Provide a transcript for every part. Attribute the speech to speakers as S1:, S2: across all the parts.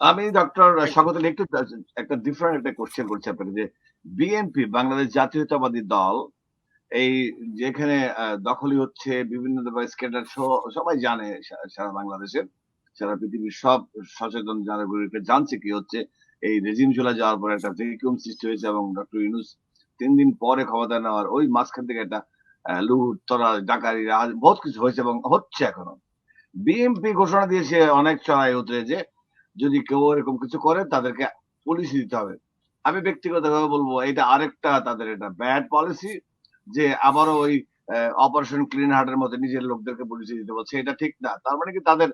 S1: আমি ডক্টর স্বাগত একটু একটা ডিফারেন্ট একটা কোশ্চেন করছি আপনাকে যে বিএনপি বাংলাদেশ জাতীয়তাবাদী দল এই যেখানে দখলই হচ্ছে বিভিন্ন স্কেটার সবাই জানে সারা বাংলাদেশের সারা পৃথিবীর সব সচেতন জনগণকে জানছে কি হচ্ছে এই রেজিম চলে যাওয়ার পরে একটা ভ্যাকুয়াম সৃষ্টি হয়েছে এবং ডক্টর ইউনুস তিন দিন পরে ক্ষমতা নেওয়ার ওই মাঝখান থেকে একটা লুট তরা ডাকারি বহুত কিছু হয়েছে এবং হচ্ছে এখনও। বিএনপি ঘোষণা দিয়েছে অনেক চড়াই উতরে যে যদি কেউ এরকম কিছু করে, তাদেরকে পুলিশ দিতে হবে। আমি ব্যক্তিগতভাবে বলব এটা আরেকটা তাদের এটা ব্যাড পলিসি যে আবারও ওই অপারেশন ক্লিন হার্টের মধ্যে নিজের লোকদেরকে পুলিশে দিতে বলছে। এটা ঠিক না। তার মানে কি তাদের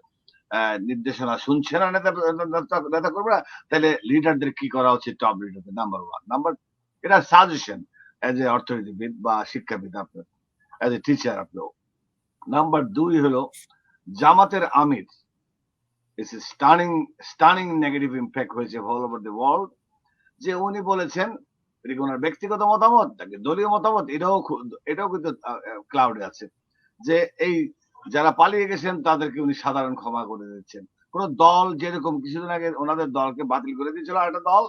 S1: নির্দেশনা শুনছে না নেতা, নেতা- না তাহলে লিডারদের কি করা উচিত টপ লিডারদের নাম্বার ওয়ান নাম্বার এটা সাজেশন এজ এ অর্থনীতিবিদ বা শিক্ষাবিদ আপনার এজ এ টিচার আপনার। নাম্বার দুই হলো, জামাতের আমির it's stunning stunning negative impact হয়েছে অল ওভার দ্য ওয়ার্ল্ড যে উনি বলেছেন, এটা ওনার ব্যক্তিগত মতামত নাকি দলীয় মতামত? এটাও এটাও কিন্তু ক্লাউডে আছে। যে এই যারা পালিয়ে গেছেন, তাদেরকে উনি সাধারণ ক্ষমা করে দিচ্ছেন। কোন দল যেরকম কিছুদিন আগে ওনাদের দলকে বাতিল করে দিয়েছিল একটা দল,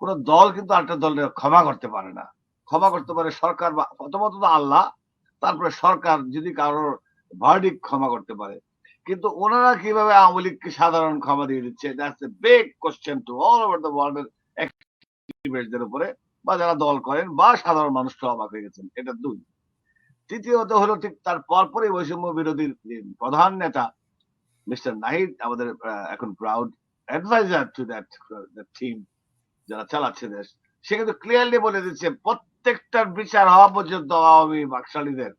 S1: কোন দল কিন্তু আরেকটা দলের ক্ষমা করতে পারে না। ক্ষমা করতে পারে সরকার বা, প্রথমত আল্লাহ, তারপরে সরকার যদি কারোর ভার্ডিক ক্ষমা করতে পারে। কিন্তু ওনারা কীভাবে আওয়ামী লীগকে সাধারণ ক্ষমা দিয়ে দিচ্ছে that's a big question to all over the world এর অ্যাক্টিভিস্টদের উপরে বা যারা দল করেন বা সাধারণ মানুষকে অবাক হয়ে গেছেন, এটা দুই। তৃতীয়ত হলো ঠিক তার পরপরই বৈষম্য বিরোধীর প্রধান নেতা মিস্টার নাহিদ, আমাদের এখন proud advisor to that team যারা চালাচ্ছে দেশ, সে কিন্তু ক্লিয়ারলি বলে দিচ্ছে, প্রত্যেকটার বিচার হওয়া পর্যন্ত আওয়ামী বাকশালীদের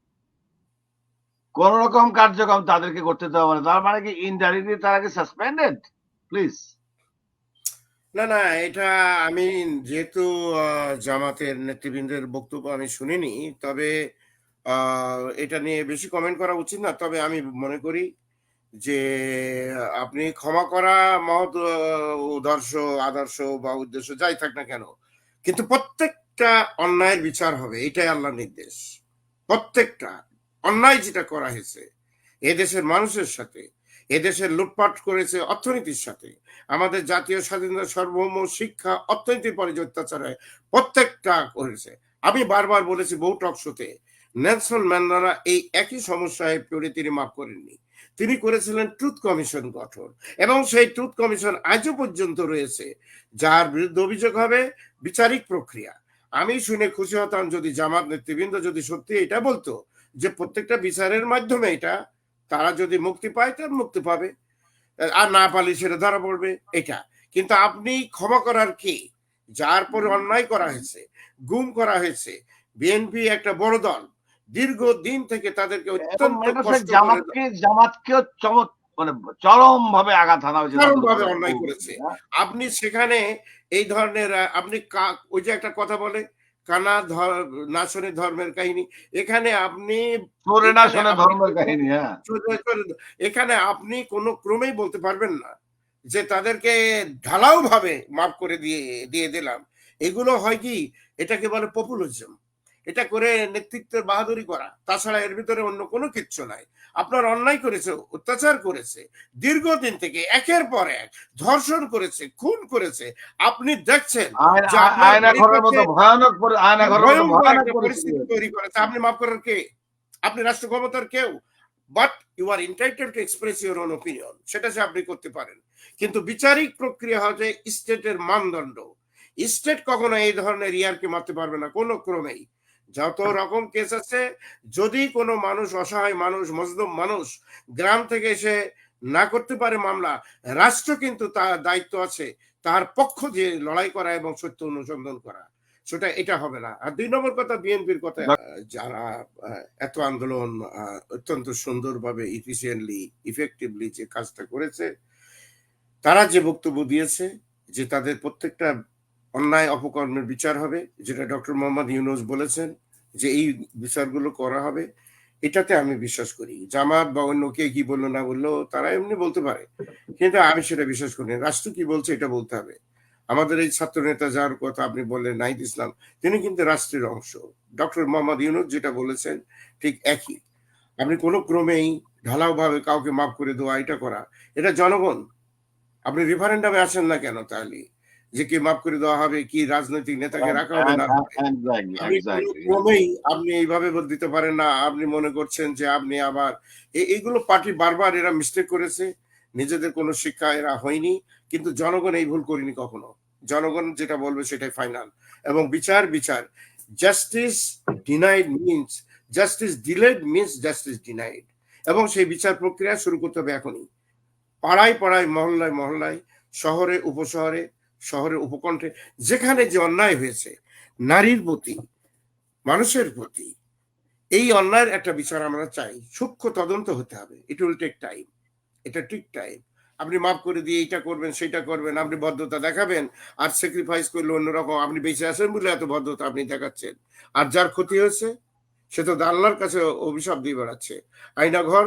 S1: কোন রকম কার্যক্রম তাদেরকে করতে দেওয়া মানে তার মানে কি ইনডাইরেক্টলি তারা কি সাসপেন্ডেড প্লিজ
S2: না না এটা আমি যেহেতু জামাতের নেতৃবৃন্দের বক্তব্য আমি শুনিনি তবে এটা নিয়ে বেশি কমেন্ট করা উচিত না। তবে আমি মনে করি যে আপনি ক্ষমা করা মহৎ আহ, উদার্স আদর্শ বা উদ্দেশ্য যাই থাক না কেন কিন্তু প্রত্যেকটা অন্যায়ের বিচার হবে এটাই আল্লাহর নির্দেশ। প্রত্যেকটা। অন্যায় যেটা করা হয়েছে, এদেশের মানুষের সাথে, এদেশের লুটপাট করেছে অর্থনীতির সাথে, আমাদের জাতীয় স্বাধীনতা সার্বভৌম শিক্ষা, অর্থনীতির পরে যে প্রত্যেকটা করেছে। আমি বারবার বলেছি বহু টক শোতে নেলসন ম্যান্ডেলা এই একই সমস্যায় পড়ে তিনি মাফ করেননি। তিনি করেছিলেন ট্রুথ কমিশন গঠন এবং সেই ট্রুথ কমিশন আজও পর্যন্ত রয়েছে, যার বিরুদ্ধে অভিযোগ হবে বিচারিক প্রক্রিয়া। আমি শুনে খুশি হতাম যদি জামাত নেতৃবৃন্দ যদি সত্যি এটা বলতো যে প্রত্যেকটা বিচারের মাধ্যমে এটা তারা যদি মুক্তি পায় তার মুক্তি পাবে। আর না পারলে সেটা ধরা পড়বে এটা। কিন্তু আপনি ক্ষমা করার কি? যার পর অন্যায় করা হয়েছে গুম করা হয়েছে বিএনপি একটা বড় দল দীর্ঘ দিন থেকে তাদেরকে অত্যন্ত
S1: জামাতকে জামাতকেও চমৎ মানে চরম ভাবে আঘাত হানা হয়েছে
S2: চরমভাবে অন্যায় করেছে। আপনি সেখানে এই ধরনের আপনি ওই যে একটা কথা বলে কানা না শোনে ধর্মের কাহিনী। এখানে আপনি
S1: না শোনে ধর্মের কাহিনী হ্যাঁ।
S2: এখানে আপনি কোনো ক্রমেই বলতে পারবেন না যে তাদেরকে ঢালাও ভাবে মাফ করে দিয়ে দিয়ে দিলাম। এগুলো হয় কি? এটাকে বলে পপুলিজম এটা করে নেতৃত্বের বাহাদুরি করা। তাছাড়া এর ভিতরে অন্য কোনো কিচ্ছু নাই। আপনার অন্যায় করেছে অত্যাচার করেছে দীর্ঘদিন থেকে একের পর এক ধর্ষণ করেছে খুন করেছে আপনি দেখছেন তৈরি করেছে। আপনি মাফ করার কে? আপনি রাষ্ট্র ক্ষমতার কেউ but you are entitled to express your own opinion সেটা সে আপনি করতে পারেন। কিন্তু বিচারিক প্রক্রিয়া হচ্ছে স্টেটের মানদণ্ড। স্টেট কখনো এই ধরনের ইয়ারকে মারতে পারবে না কোনো ক্রমেই। যত রকম কেস আছে যদি কোনো মানুষ অসহায় মানুষ মজলুম মানুষ গ্রাম থেকে এসে না করতে পারে মামলা রাষ্ট্র কিন্তু তার দায়িত্ব আছে তার পক্ষ দিয়ে লড়াই করা এবং সত্য অনুসন্ধান করা। সেটা এটা হবে না। আর দুই নম্বর কথা বিএনপির কথা যারা এত আন্দোলন অত্যন্ত সুন্দরভাবে ইফিসিয়েন্টলি ইফেক্টিভলি যে কাজটা করেছে তারা যে বক্তব্য দিয়েছে যে তাদের প্রত্যেকটা অন্যায় অপকর্মের বিচার হবে যেটা ডক্টর মোহাম্মদ ইউনুস বলেছেন যে এই বিচারগুলো করা হবে, এটাতে আমি বিশ্বাস করি। জামাত বা অন্য কে কি বলল, না বলল, তারা এমনি বলতে পারে। কিন্তু আমি সেটা বিশ্বাস করি না। রাষ্ট্র কি বলছে, এটা বলতে হবে। আমাদের এই ছাত্র নেতা যার কথা আপনি বললেন, নাহিদ ইসলাম, তিনি কিন্তু রাষ্ট্রের অংশ। ডক্টর মোহাম্মদ ইউনুস যেটা বলেছেন, ঠিক একই। আপনি কোনো ক্রমেই ঢালাও ভাবে কাউকে মাফ করে দেওয়া, এটা করা, এটা জনগণ। আপনি রেফারেন্ডামে আসেন না কেন তাহলে? যে কি মাফ করে দেওয়া হবে কি রাজনৈতিক নেতাকে রাখা হবে না? আপনি এইভাবে দিতে পারেন না। আপনি মনে করছেন যে আপনি আবার এইগুলো পার্টি বারবার এরা মিস্টেক করেছে। নিজেদের কোনো শিক্ষা এরা হয়নি। কিন্তু জনগণ এই ভুল করিনি কখনো। জনগণ যেটা বলবে সেটাই ফাইনাল এবং বিচার বিচার। Justice denied means justice delayed means justice denied এবং সেই বিচার প্রক্রিয়া শুরু করতে হবে এখনই। পাড়ায় পাড়ায় মহল্লায় মহল্লায় শহরে উপশহরে শহরে উপকণ্ঠে, যেখানে যে অন্যায় হয়েছে, নারীর প্রতি, মানুষের প্রতি, এই অন্যায়ের একটা বিচার আমরা চাই। সূক্ষ্ম তদন্ত হতে হবে। ইট উইল টেক টাইম এটা ঠিক টাইম আপনি মাফ করে দিয়ে এইটা করবেন, সেটা করবেন, আপনি বদ্ধতা দেখাবেন, আর স্যাক্রিফাইস করলে অন্যরকম, আপনি বেঁচে আছেন বলে এত বদ্ধতা আপনি দেখাচ্ছেন। আর যার ক্ষতি হয়েছে, সে তো আল্লাহর কাছে অভিশাপ দিয়ে বেড়াচ্ছে। আয়না ঘর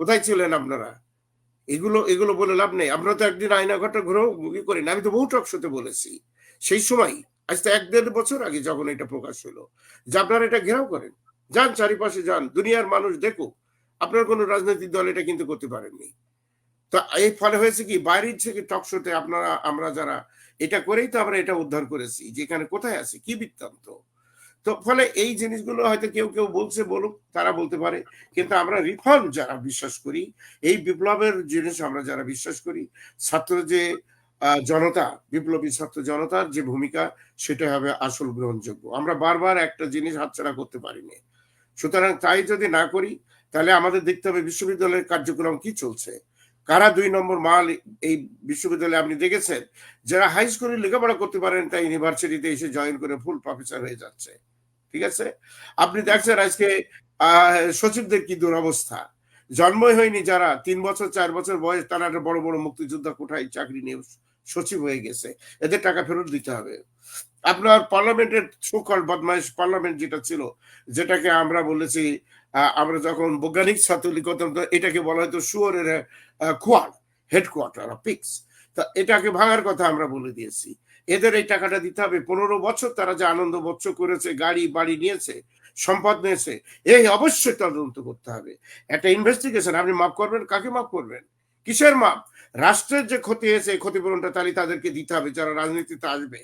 S2: কোথায় ছিলেন আপনারা? এগুলো এগুলো বলে লাভ নেই। আমরা তো একদিন আয়না ঘরটা ঘুরেও ই করি না। আমি তো বহু টক শোতে বলেছি। সেই সময়, আজ তো এক দেড় বছর আগে যখন এটা প্রকাশ হলো, যে আপনারা এটা ঘেরাও করেন। যান চারিপাশে যান, দুনিয়ার মানুষ দেখুক। আপনার কোনো রাজনৈতিক দল এটা কিন্তু করতে পারেননি। তো এই ফলে হয়েছে কি, বাইরের থেকে টক শোতে আপনারা, আমরা যারা এটা করেই তো আমরা এটা উদ্ধার করেছি, যে এখানে কোথায় আছে, কি বৃত্তান্ত? তো ফলে এই জিনিসগুলো হয়তো কেউ কেউ বলছে, বলুক, তারা বলতে পারে। কিন্তু আমরা রিফর্ম যারা বিশ্বাস করি, এই বিপ্লবের জিনিস আমরা যারা বিশ্বাস করি, ছাত্র যে জনতা, বিপ্লবী ছাত্র জনতার যে ভূমিকা, সেটা হবে আসল গ্রহণযোগ্য। আমরা বারবার একটা জিনিস হাতছাড়া করতে পারিনি। সুতরাং তাই যদি না করি, তাহলে আমাদের দেখতে হবে বিশ্ববিদ্যালয়ের কার্যক্রম কি চলছে। কারা দুই নম্বর মাল এই বিশ্ববিদ্যালয়ে আপনি দেখেছেন? যারা হাই স্কুলে লেখাপড়া করতে পারেন, তাই ইউনিভার্সিটিতে এসে জয়েন করে ফুল প্রফেসর হয়ে যাচ্ছে। ঠিক আছে? আপনি দেখছেন আজকে সচিবদের কি দুরবস্থা? জন্মই হয়নি যারা, তিন বছর, চার বছর বয়স, তারা বড় বড় মুক্তিযোদ্ধা কোঠায় চাকরি নিয়ে সচিব হয়ে গেছে। এদের টাকা ফেরত দিতে হবে। আপনার পার্লামেন্টের সুকল বদমাইশ পার্লামেন্ট যেটা ছিল, যেটাকে আমরা বলেছি আমরা যখন বৈজ্ঞানিক ছাত্রলীগ করতাম এটাকে বলা হতো শুয়ারের কোয়ার হেডকোয়ার্টার অফ পিক্স। এটাকে ভাঙার কথা আমরা বলে দিয়েছি। এদের এই টাকাটা দিতে হবে। পনেরো বছর তারা যে আনন্দ বচ্চ করেছে, গাড়ি, বাড়ি নিয়েছে, সম্পদ নিয়েছে, এই অবশ্যই তদন্ত করতে হবে। একটা ইনভেস্টিগেশন আপনি মাফ করবেন? কাকে মাফ করবেন? কিসের মাপ? রাষ্ট্রের যে ক্ষতি হয়েছে ক্ষতিপূরণটা তাহলে তাদেরকে দিতে হবে। যারা রাজনীতিতে আসবে,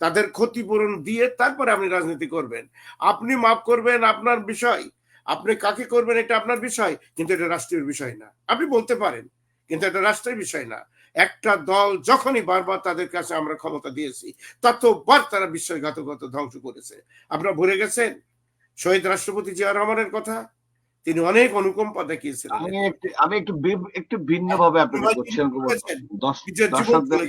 S2: তাদের ক্ষতিপূরণ দিয়ে তারপরে আপনি রাজনীতি করবেন। আপনি মাফ করবেন আপনার বিষয়। আপনি কাকে করবেন এটা আপনার বিষয়, কিন্তু এটা রাষ্ট্রের বিষয় না। আপনি বলতে পারেন, কিন্তু এটা রাষ্ট্রের বিষয় না। একটা দল যখনই বারবার তাদের কাছে আমরা ক্ষমতা দিয়েছি ততবার তারা বিশ্বাসঘাতকতা ধ্বংস করেছে। আপনারা ভুলে গেছেন? শহীদ রাষ্ট্রপতি জিয়া রহমানের কথা? তিনি অনেক অনুকম্পা দেখিয়েছিলেন।
S1: আমি একটু আমি একটু ভিন্ন ভাবে
S2: নিজের জীবন
S1: দর্শকদের